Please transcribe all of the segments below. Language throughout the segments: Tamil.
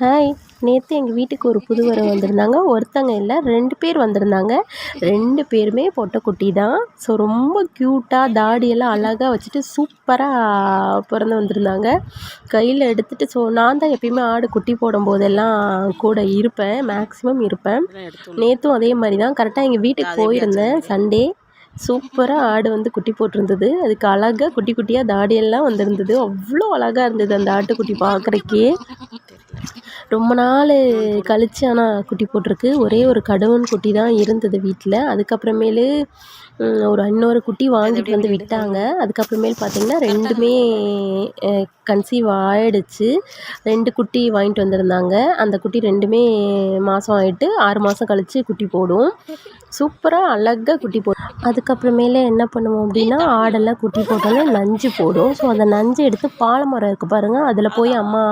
ஹாய் நேற்று எங்கள் வீட்டுக்கு ஒரு புது வரவு வந்திருந்தாங்க. ஒருத்தங்க இல்லை ரெண்டு பேர் வந்திருந்தாங்க. ரெண்டு பேருமே பொட்டைக்குட்டி தான். ஸோ ரொம்ப க்யூட்டாக தாடியெல்லாம் அழகாக வச்சுட்டு சூப்பராக பிறந்து வந்திருந்தாங்க. கையில் எடுத்துகிட்டு ஸோ நான் தான் எப்பயுமே ஆடு குட்டி போடும் போதெல்லாம் கூட இருப்பேன். மேக்ஸிமம் இருப்பேன். நேற்றும் அதே மாதிரி தான். கரெக்டாக எங்கள் வீட்டுக்கு போயிருந்தேன். சண்டே சூப்பராக ஆடு வந்து குட்டி போட்டிருந்தது. அதுக்கு அழகாக குட்டி குட்டியாக தாடியெல்லாம் வந்திருந்தது. அவ்வளோ அழகாக இருந்தது அந்த ஆட்டுக்குட்டி பார்க்குறக்கே ரொம்ப நாள் கழிச்சு ஆனால் குட்டி போட்டிருக்கு. ஒரே ஒரு கடவுன் குட்டி தான் இருந்தது வீட்டில் அதுக்கப்புறமேலு ஒரு இன்னொரு குட்டி வாங்கிட்டு வந்து விட்டாங்க. அதுக்கப்புறமேல் பார்த்திங்கன்னா ரெண்டுமே கன்சீவ் ஆகிடுச்சு ரெண்டு குட்டி வாங்கிட்டு வந்திருந்தாங்க. அந்த குட்டி ரெண்டுமே மாதம் ஆகிட்டு ஆறு மாதம் கழித்து குட்டி போடும். சூப்பராக அழகாக குட்டி போடும் அதுக்கப்புறமேலே என்ன பண்ணுவோம் அப்படின்னா ஆடெல்லாம் குட்டி போட்டோன்னே நஞ்சு போடும். ஸோ அந்த நஞ்சு எடுத்து பாலமரம் இருக்குது பாருங்கள் அதில் போய் அம்மா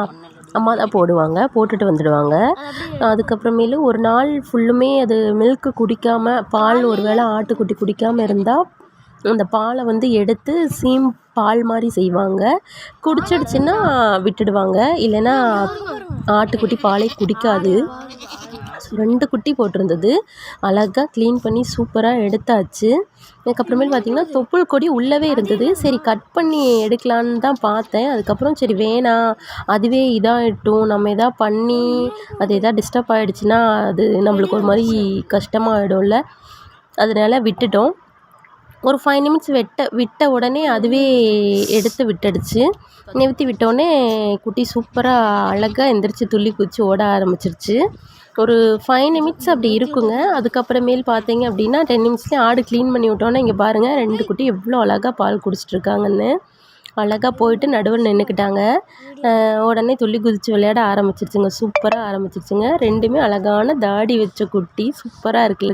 அம்மா தான் போடுவாங்க போட்டுட்டு வந்துடுவாங்க. அதுக்கப்புறமேலு ஒரு நாள் ஃபுல்லுமே அது மில்க்கு குடிக்காமல் பால் ஒரு வேளை ஆட்டுக்குட்டி குடிக்காமல் இருந்தால் அந்த பாலை வந்து எடுத்து சீம் பால் மாதிரி செய்வாங்க. குடிச்சிடுச்சுன்னா விட்டுடுவாங்க. இல்லைன்னா ஆட்டுக்குட்டி பாலே குடிக்காது. ரெண்டு குட்டி போட்டிருந்தது. அழகாக க்ளீன் பண்ணி சூப்பராக எடுத்தாச்சு. அதுக்கப்புறமேல் பார்த்திங்கன்னா தொப்புள் கொடி உள்ளவே இருந்தது. சரி கட் பண்ணி எடுக்கலான்னு தான் பார்த்தேன். அதுக்கப்புறம் சரி வேணாம் அதுவே இதாகிட்டும். நம்ம எதாவது பண்ணி அது எதாவது டிஸ்டர்ப் ஆகிடுச்சின்னா அது நம்மளுக்கு ஒரு மாதிரி கஷ்டமாக ஆகிடும்ல விட்டுட்டோம். ஒரு ஃபைவ் நிமிட்ஸ் வெட்ட விட்ட உடனே அதுவே எடுத்து விட்டுடுச்சு. நிறுத்தி விட்டோடனே குட்டி சூப்பராக அழகாக எந்திரிச்சு துள்ளி குச்சி ஓட ஆரம்பிச்சிருச்சு. ஒரு ஃபைவ் நிமிட்ஸ் அப்படி இருக்குங்க. அதுக்கப்புறமேல் பார்த்தீங்க அப்படின்னா டென் நிமிட்ஸ்லேயே ஆடு க்ளீன் பண்ணி விட்டோன்னே இங்கே பாருங்கள் ரெண்டு குட்டி எவ்வளோ அழகாக பால் குடிச்சிட்ருக்காங்கன்னு. அழகாக போயிட்டு நடுவில் நின்றுக்கிட்டாங்க உடனே துள்ளி குதித்து விளையாட ஆரம்பிச்சிருச்சுங்க. சூப்பராக ஆரம்பிச்சிருச்சுங்க. ரெண்டுமே அழகான தாடி வச்ச குட்டி சூப்பராக இருக்குல்ல